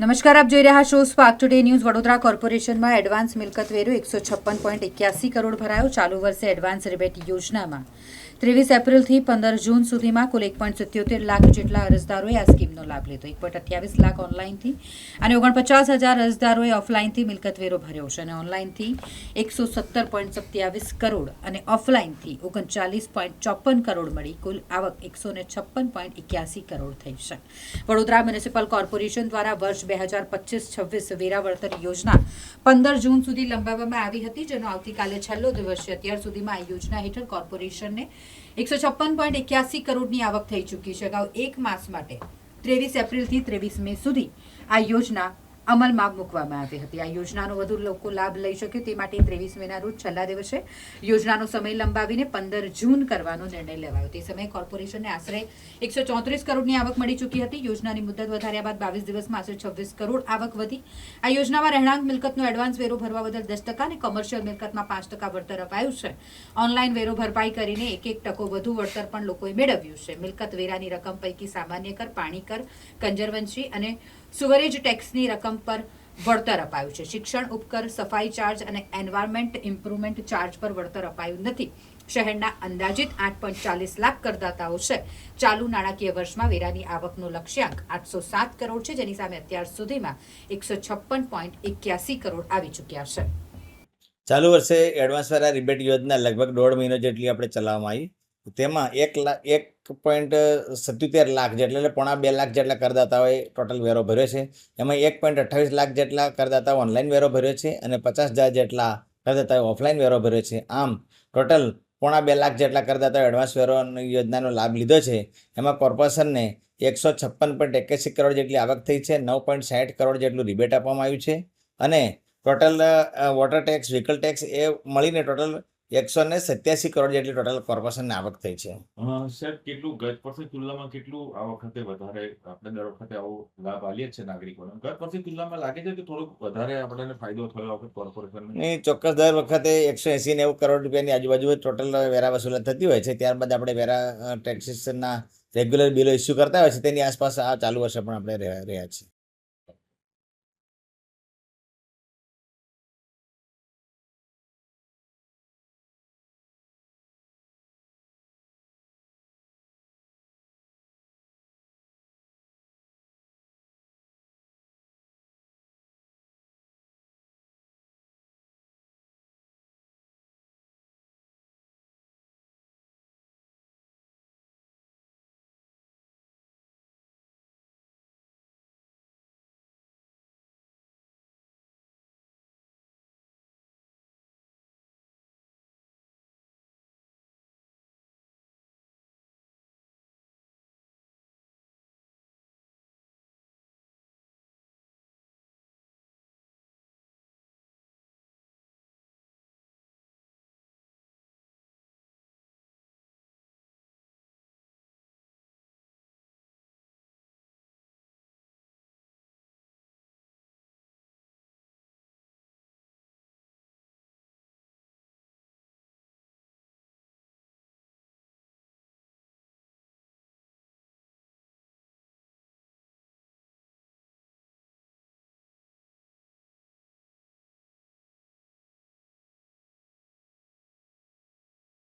નમસ્કાર, આપ જોઈ રહ્યા છો સ્પાર્ક ટુડે ન્યૂઝ વડોદરા કોર્પોરેશનમાં એડવાન્સ મિલકત વેરો એકસો છપ્પન પોઈન્ટ એક્યાસી કરોડ ભરાયો ચાલુ વર્ષે એડવાન્સ રિબેટ યોજનામાં. ત્રેવીસ એપ્રિલથી પંદર જૂન સુધીમાં કુલ એક પોઈન્ટ સિત્યોતેર લાખ જેટલા અરજદારોએ આ સ્કીમનો લાભ લીધો. એક પોઈન્ટ અઠ્યાવીસ લાખ ઓનલાઈનથી અને ઓગણપચાસ હજાર અરજદારોએ ઓફલાઈનથી મિલકત વેરો ભર્યો છે અને ઓનલાઈનથી એકસો સત્તર પોઈન્ટ સત્યાવીસ કરોડ અને ઓફલાઈનથી ઓગણચાલીસ પોઈન્ટ ચોપન કરોડ મળી. કુલ આવક એકસો ને છપ્પન પોઈન્ટ એક્યાસી કરોડ થઈ છે. વડોદરા મ્યુનિસિપલ કોર્પોરેશન દ્વારા વર્ષ બે હજાર પચીસ, છવ્વીસ વેરાવળતર યોજના પંદર જૂન સુધી લંબાવવામાં આવી હતી, જેનો આવતીકાલે છેલ્લો દિવસ છે. અત્યાર સુધીમાં આ યોજના હેઠળ કોર્પોરેશનને એકસો છપ્પન પોઈન્ટ એક્યાસી કરોડની આવક થઈ ચૂકી છે. અગાઉ એક માસ માટે ત્રેવીસ એપ્રિલથી ત્રેવીસ મે સુધી આ યોજના અમલમાં મૂકવામાં આવી હતી. આ યોજનાનો વધુ લોકો લાભ લઈ શકે તે માટે ત્રેવીસ મેના રોજ છેલ્લા દિવસે યોજનાનો સમય લંબાવીને પંદર જૂન કરવાનો નિર્ણય લેવાયો. તે સમયે કોર્પોરેશનને આશરે એકસો ચોત્રીસ કરોડની આવક મળી ચૂકી હતી. યોજનાની મુદત વધાર્યા બાદ બાવીસ દિવસમાં આશરે છવ્વીસ કરોડ આવક વધી. આ યોજનામાં રહેણાંક મિલકતનો એડવાન્સ વેરો ભરવા બદલ દસ ટકા અને કોમર્શિયલ મિલકતમાં પાંચ ટકા વળતર અપાયું છે. ઓનલાઈન વેરો ભરપાઈ કરીને એક એક ટકો વધુ વળતર પણ લોકોએ મેળવ્યું છે. મિલકત વેરાની રકમ પૈકી સામાન્ય કર, પાણી કર, કંજરવંશી અને સુવરેજ ટેક્સની રકમ પર વળતર અપાયું છે. શિક્ષણ, ઉપકર, સફાઈ ચાર્જ અને એન્વાયરમેન્ટ ઇમ્પ્રુવમેન્ટ ચાર્જ પર વળતર અપાયું નથી. શહેરના અંદાજિત આઠ પોઈન્ટ ચાલીસ લાખ કરદાતાઓ છે. ચાલુ નાણાકીય વર્ષમાં વેરાની આવકનો લક્ષ્યાંક આઠસો સાત કરોડ છે, જેની સામે અત્યાર સુધીમાં એકસો છપ્પન પોઈન્ટ એક્યાસી કરોડ આવી ચૂક્યા છે. ચાલુ વર્ષે એડવાન્સ વેરા રિબેટ યોજના લગભગ દોઢ મહિનો જેટલી આપણે ચલાવવામાં આવી. તેમાં એક લાખ એક પોઈન્ટ સત્યોતેર લાખ જેટલા એટલે પોણા બે લાખ જેટલા કરદાતાઓએ ટોટલ વેરો ભર્યો છે. એમાં એક પોઈન્ટ અઠ્ઠાવીસ લાખ જેટલા કરદાતાઓ ઓનલાઈન વેરો ભર્યો છે અને પચાસ હજાર જેટલા કરદાતાઓ ઓફલાઈન વેરો ભર્યો છે. આમ ટોટલ પોણા બે લાખ જેટલા કરદાતાઓ એડવાન્સ વેરો યોજનાનો લાભ લીધો છે. એમાં કોર્પોરેશનને એકસો છપ્પન પોઈન્ટ એક્યાસી કરોડ જેટલી આવક થઈ છે, નવ પોઈન્ટ સાઠ કરોડ જેટલું રિબેટ આપવામાં આવ્યું છે અને total water tax vehicle tax એ મળીને ટોટલ એકસો ને સત્યાસી કરોડ જેટલી ટોટલ કોર્પોરેશન આવક થઈ છે. સાહેબ કેટલું ગત વર્ષની તુલનામાં કેટલું આ વખતે વધારે આપણે દર વખતે આવો લાભ આલીએ છે નાગરિકોને? ગત વર્ષની તુલનામાં લાગે છે કે થોડુંક વધારે આપણને ફાયદો થયો વખતે કોર્પોરેશનને ચોક્કસ દર વખતે એકસો એસી નેવું કરોડ રૂપિયાની આજુબાજુ ટોટલ વેરા વસૂલાત થતી હોય છે. ત્યારબાદ આપણે વેરા ટેક્સીસના રેગ્યુલર બિલો ઇસ્યુ કરતા હોય છે. તેની આસપાસ આ ચાલુ વર્ષે પણ આપણે રહ્યા રહ્યા છીએ.